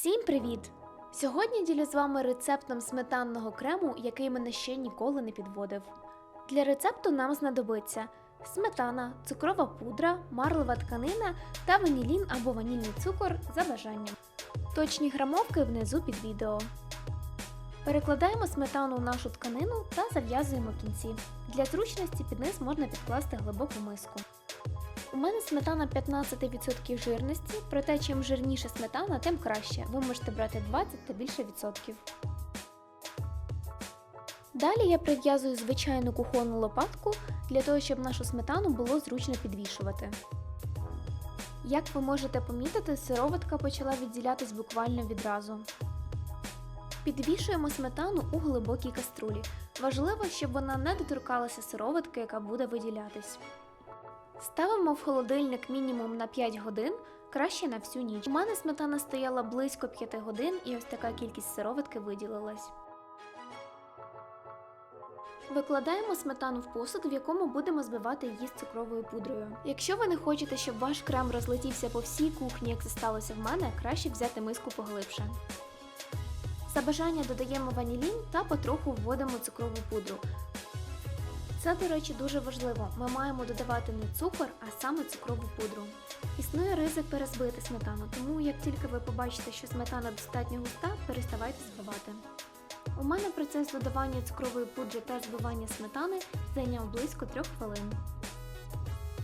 Всім привіт! Сьогодні ділю з вами рецептом сметанного крему, який мене ще ніколи не підводив. Для рецепту нам знадобиться сметана, цукрова пудра, марлева тканина та ванілін або ванільний цукор за бажанням. Точні грамовки внизу під відео. Перекладаємо сметану у нашу тканину та зав'язуємо кінці. Для зручності під низ можна підкласти глибоку миску. У мене сметана 15% жирності, проте чим жирніша сметана, тим краще. Ви можете брати 20 та більше відсотків. Далі я прив'язую звичайну кухонну лопатку для того, щоб нашу сметану було зручно підвішувати. Як ви можете помітити, сироватка почала відділятись буквально відразу. Підвішуємо сметану у глибокій каструлі. Важливо, щоб вона не доторкалася сироватки, яка буде виділятись. Ставимо в холодильник мінімум на 5 годин, краще на всю ніч. У мене сметана стояла близько 5 годин і ось така кількість сироватки виділилась. Викладаємо сметану в посуд, в якому будемо збивати її з цукровою пудрою. Якщо ви не хочете, щоб ваш крем розлетівся по всій кухні, як це сталося в мене, краще взяти миску поглибше. За бажання додаємо ванілін та потроху вводимо цукрову пудру. Це, до речі, дуже важливо. Ми маємо додавати не цукор, а саме цукрову пудру. Існує ризик перезбити сметану, тому як тільки ви побачите, що сметана достатньо густа, переставайте збивати. У мене процес додавання цукрової пудри та збивання сметани зайняв близько 3 хвилин.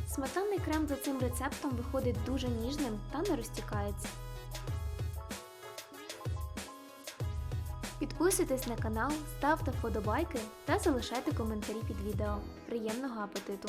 Сметанний крем за цим рецептом виходить дуже ніжним та не розтікається. Підписуйтесь на канал, ставте вподобайки та залишайте коментарі під відео. Приємного апетиту!